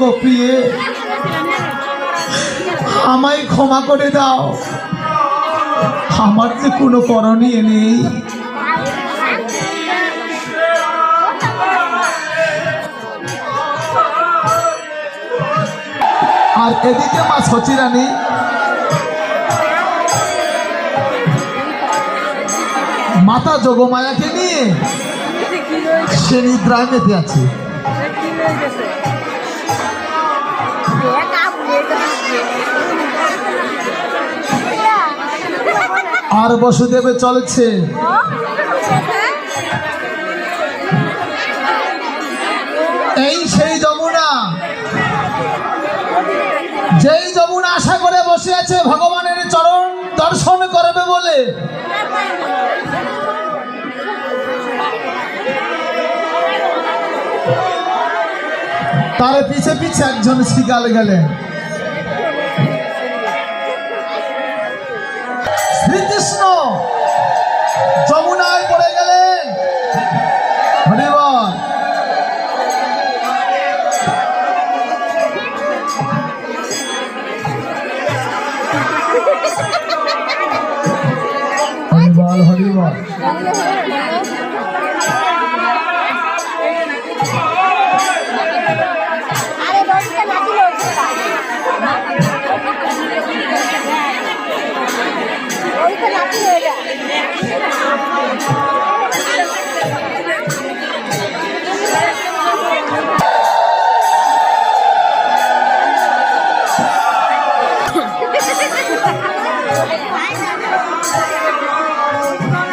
প্রিয়ে আমায় ক্ষমা করে দাও। আমার যে কোনো করণীয় নেই। আর এদিকে মা সচিরানী মাতা যোগমায়াকে নিয়ে সে নিদ্রায় মেতে আছে। আর বসুদেবে চলেছে। এই সেই যমুনা। যেই যমুনা আশা করে বসে আছে, ভগবানের চরণ দর্শন করবে বলে। তার পিছে পিছে একজন শিকাল গেলেন।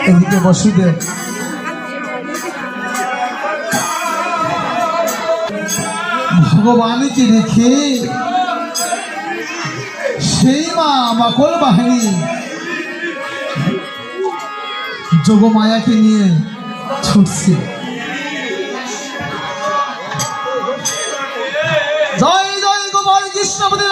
এদিকে বসুদেব ভগবানকে রেখে সেই মা মাকল বাহিনী যোগমায়াকে নিয়ে ছুটছে। জয় জয় গোপাল কৃষ্ণপতি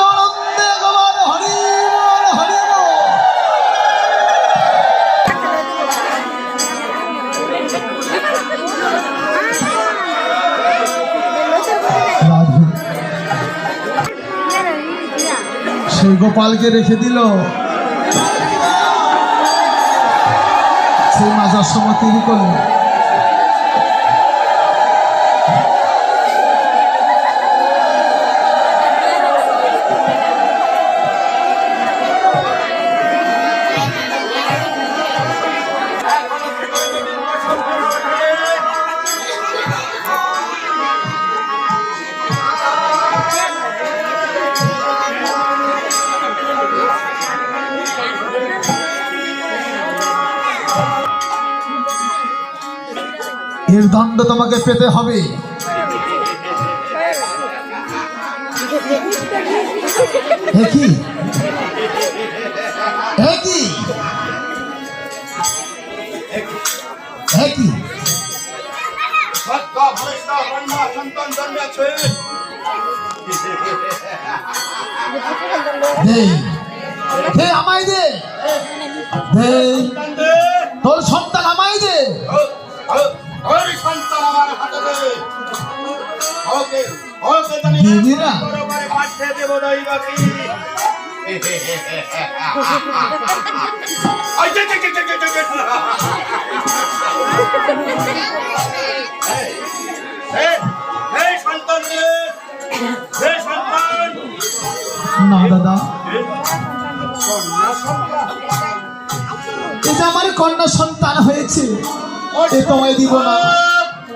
সেই গোপালকে রেখে দিল। সেই মাজার সময় তৈরি করল? এর দণ্ড তোমাকে পেতে হবে। দে। আমায় দে। তোর সন্তান আমায় দে। এই সন্তান না দাদা। এটা আমার কন্যা সন্তান হয়েছে। এ তোমায় দিব না।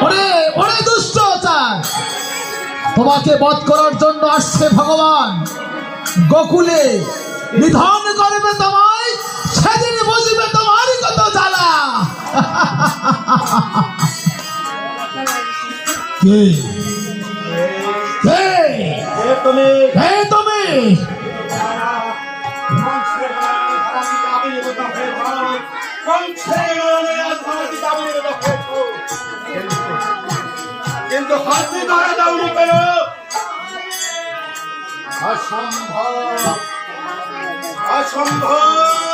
ওরে ওরে তোমাকে বধ করার জন্য আসছে ভগবান। গোকুলে নিধন করবে তোমায় সেদিন বুঝবে তোমারই কত জ্বালা। কে? কে? তুমি। কে তুমি। কংসের কিন্তু হাতে ধরে দাওনি কেন অসম্ভব। অসম্ভব।